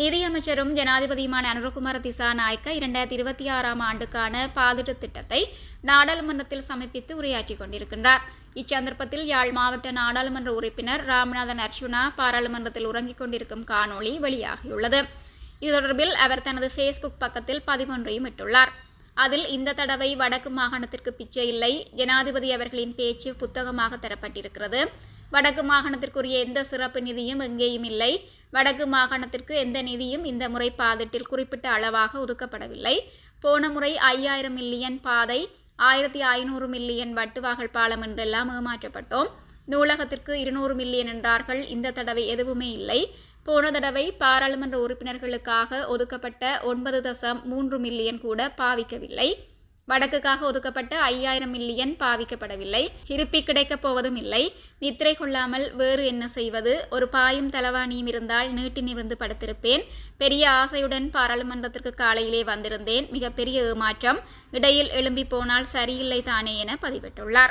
நிதியமைச்சரும் ஜனாதிபதியுமான அனுரகுமார திசாநாயக்க இரண்டாயிரத்தி இருபத்தி ஆறாம் ஆண்டுக்கான பாதிட்டு திட்டத்தை நாடாளுமன்றத்தில் சமர்ப்பித்து உரையாற்றிக் கொண்டிருக்கின்றார். இச்சந்தர்ப்பத்தில் யாழ் மாவட்ட நாடாளுமன்ற உறுப்பினர் ராமநாதன் அர்ஜுனா பாராளுமன்றத்தில் உறங்கிக் கொண்டிருக்கும் காணொளி வெளியாகியுள்ளது. இது தொடர்பில் அவர் தனது ஃபேஸ்புக் பக்கத்தில் பதிவொன்றையும் இட்டுள்ளார். அதில் இந்த தடவை வடக்கு மாகாணத்திற்கு பிச்சை இல்லை. ஜனாதிபதி அவர்களின் பேச்சு புத்தகமாக தரப்பட்டிருக்கிறது. வடக்கு மாகாணத்திற்குரிய எந்த சிறப்பு நிதியும் எங்கேயும் இல்லை. வடக்கு மாகாணத்திற்கு எந்த நிதியும் இந்த முறை பாதிட்டில் குறிப்பிட்ட அளவாக ஒதுக்கப்படவில்லை. போன முறை ஐயாயிரம் மில்லியன் பாதை ஆயிரத்தி ஐநூறு மில்லியன் வட்டுவாகல் பாலம் என்றெல்லாம் ஏமாற்றப்பட்டோம். நூலகத்திற்கு இருநூறு மில்லியன் என்றார்கள். இந்த தடவை எதுவுமே இல்லை. போன தடவை பாராளுமன்ற உறுப்பினர்களுக்காக ஒதுக்கப்பட்ட ஒன்பது தசம் மூன்று மில்லியன் கூட பாவிக்கவில்லை. வடக்குக்காக ஒதுக்கப்பட்ட ஐயாயிரம் மில்லியன் பாவிக்கப்படவில்லை. இருப்பி கிடைக்கப் போவதும் இல்லை. நித்திரை கொள்ளாமல் வேறு என்ன செய்வது? ஒரு பாயும் தலவாணியும் இருந்தால் நீட்டி நிமிர்ந்து படுத்திருப்பேன். பெரிய ஆசையுடன் பாராளுமன்றத்திற்கு காலையிலே வந்திருந்தேன். மிகப்பெரிய ஏமாற்றம். இடையில் எழும்பி போனால் சரியில்லை தானே என பதிவிட்டுள்ளார்.